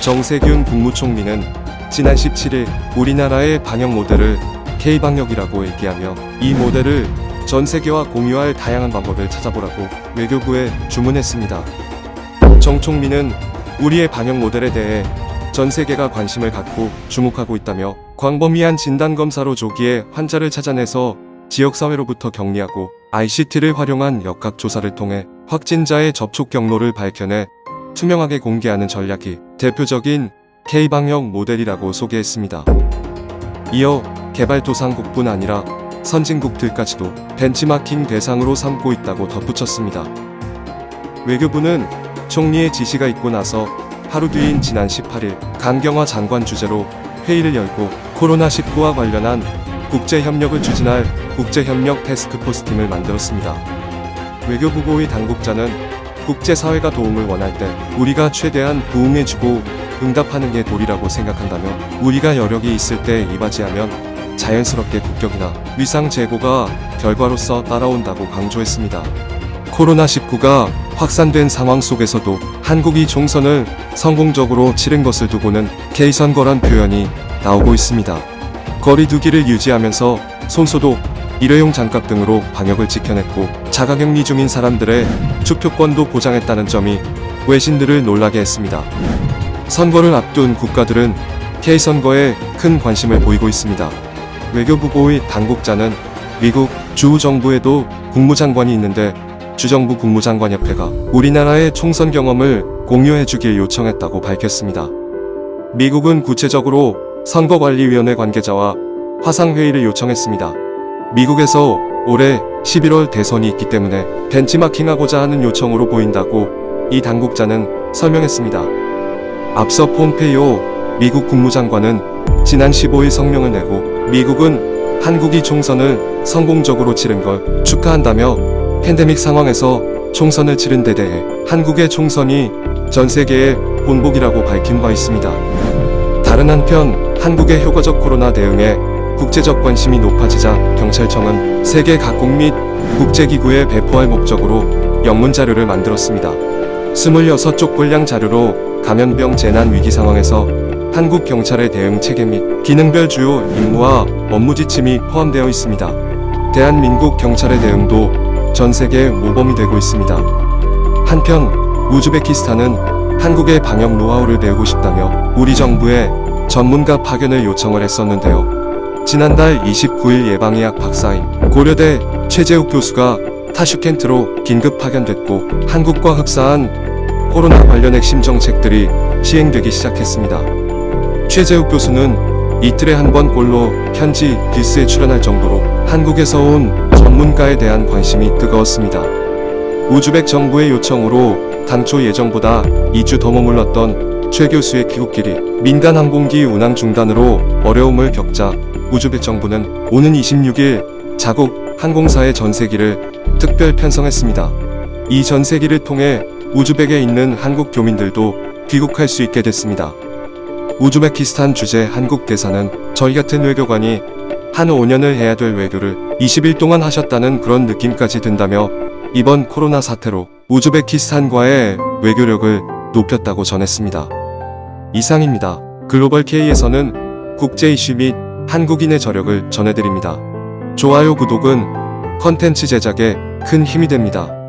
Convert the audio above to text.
정세균 국무총리는 지난 17일 우리나라의 방역 모델을 K방역이라고 얘기하며 이 모델을 전 세계와 공유할 다양한 방법을 찾아보라고 외교부에 주문했습니다. 정 총리는 우리의 방역 모델에 대해 전 세계가 관심을 갖고 주목하고 있다며 광범위한 진단검사로 조기에 환자를 찾아내서 지역사회로부터 격리하고 ICT를 활용한 역학조사를 통해 확진자의 접촉 경로를 밝혀내 투명하게 공개하는 전략이 대표적인 K방역 모델이라고 소개했습니다. 이어 개발도상국뿐 아니라 선진국들까지도 벤치마킹 대상으로 삼고 있다고 덧붙였습니다. 외교부는 총리의 지시가 있고 나서 하루 뒤인 지난 18일 강경화 장관 주재로 회의를 열고 코로나19와 관련한 국제협력을 추진할 국제협력 테스크포스 팀을 만들었습니다. 외교부고의 당국자는 국제사회가 도움을 원할 때 우리가 최대한 부응해주고 응답하는 게 도리라고 생각한다며 우리가 여력이 있을 때 이바지하면 자연스럽게 국격이나 위상 제고가 결과로서 따라온다고 강조했습니다. 코로나19가 확산된 상황 속에서도 한국이 총선을 성공적으로 치른 것을 두고는 K선거란 표현이 나오고 있습니다. 거리두기를 유지하면서 손소독, 일회용 장갑 등으로 방역을 지켜냈고 자가격리 중인 사람들의 투표권도 보장했다는 점이 외신들을 놀라게 했습니다. 선거를 앞둔 국가들은 K선거에 큰 관심을 보이고 있습니다. 외교부고의 당국자는 미국 주 정부에도 국무장관이 있는데 주정부 국무장관협회가 우리나라의 총선 경험을 공유해주길 요청했다고 밝혔습니다. 미국은 구체적으로 선거관리위원회 관계자와 화상회의를 요청했습니다. 미국에서 올해 11월 대선이 있기 때문에 벤치마킹하고자 하는 요청으로 보인다고 이 당국자는 설명했습니다. 앞서 폼페이오 미국 국무장관은 지난 15일 성명을 내고 미국은 한국이 총선을 성공적으로 치른 걸 축하한다며 팬데믹 상황에서 총선을 치른 데 대해 한국의 총선이 전 세계의 본복이라고 밝힌 바 있습니다. 다른 한편 한국의 효과적 코로나 대응에 국제적 관심이 높아지자 경찰청은 세계 각국 및 국제기구에 배포할 목적으로 영문 자료를 만들었습니다. 26쪽 분량 자료로 감염병 재난 위기 상황에서 한국 경찰의 대응 체계 및 기능별 주요 임무와 업무 지침이 포함되어 있습니다. 대한민국 경찰의 대응도 전 세계 모범이 되고 있습니다. 한편 우즈베키스탄은 한국의 방역 노하우를 배우고 싶다며 우리 정부에 전문가 파견을 요청을 했었는데요. 지난달 29일 예방의학 박사인 고려대 최재욱 교수가 타슈켄트로 긴급 파견됐고 한국과 흡사한 코로나 관련 핵심 정책들이 시행되기 시작했습니다. 최재욱 교수는 이틀에 한 번 꼴로 현지 기스에 출연할 정도로 한국에서 온 전문가에 대한 관심이 뜨거웠습니다. 우즈벡 정부의 요청으로 당초 예정보다 2주 더 머물렀던 최 교수의 귀국길이 민간 항공기 운항 중단으로 어려움을 겪자 우즈벡 정부는 오는 26일 자국 항공사의 전세기를 특별 편성했습니다. 이 전세기를 통해 우즈벡에 있는 한국 교민들도 귀국할 수 있게 됐습니다. 우즈베키스탄 주재 한국 대사는 저희 같은 외교관이 한 5년을 해야 될 외교를 20일 동안 하셨다는 그런 느낌까지 든다며 이번 코로나 사태로 우즈베키스탄과의 외교력을 높였다고 전했습니다. 이상입니다. 글로벌 K에서는 국제 이슈 및 한국인의 저력을 전해드립니다. 좋아요 구독은 컨텐츠 제작에 큰 힘이 됩니다.